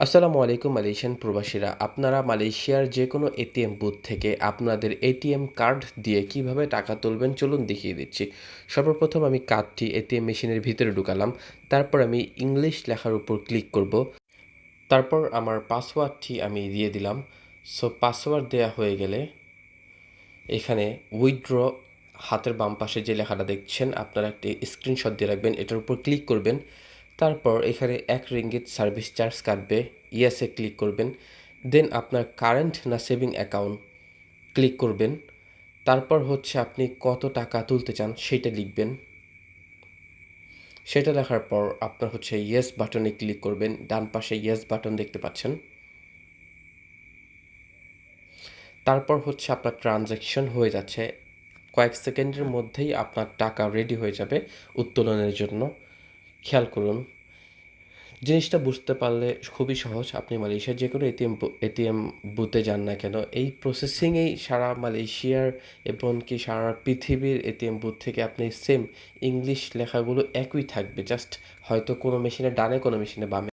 আসসালামু আলাইকুম মালয়েশিয়ান প্রবাসীরা। আপনারা মালয়েশিয়ার যে কোনো এটিএম বুথ থেকে আপনাদের এটিএম কার্ড দিয়ে কীভাবে টাকা তুলবেন চলুন দেখিয়ে দিচ্ছি। সর্বপ্রথম আমি কার্ডটি এটিএম মেশিনের ভিতরে ঢুকালাম। তারপর আমি ইংলিশ লেখার উপর ক্লিক করব। তারপর আমার পাসওয়ার্ডটি আমি দিয়ে দিলাম। সো, পাসওয়ার্ড দেওয়া হয়ে গেলে এখানে উইথড্র হাতের বাম পাশে যে লেখাটা দেখছেন, আপনারা একটি স্ক্রিনশট দিয়ে রাখবেন। এটার উপর ক্লিক করবেন। তারপর এখানে এক রিঙ্গিত সার্ভিস চার্জ কাটবে। ইয়েসে ক্লিক করবেন। দেন আপনার কারেন্ট না সেভিং অ্যাকাউন্ট ক্লিক করবেন। তারপর হচ্ছে আপনি কত টাকা তুলতে চান সেটা লিখবেন। সেটা লেখার পর আপনার হচ্ছে ইয়েস বাটনে ক্লিক করবেন। ডান পাশে ইয়েস বাটন দেখতে পাচ্ছেন। তারপর হচ্ছে আপনার ট্রানজ্যাকশন হয়ে যাচ্ছে। কয়েক সেকেন্ডের মধ্যেই আপনার টাকা রেডি হয়ে যাবে উত্তোলনের জন্য। খেয়াল করুন, জিনিসটা বুঝতে পারলে খুবই সহজ। আপনি মালয়েশিয়ার যে কোনো এটিএম এটিএম বুথে যান না কেন, এই প্রসেসিংয়েই সারা মালয়েশিয়ার এবং কি সারা পৃথিবীর এটিএম বুথ থেকে আপনি সেম ইংলিশ লেখাগুলো একই থাকবে। জাস্ট হয়তো কোনো মেশিনে ডানে, কোনো মেশিনে বামে।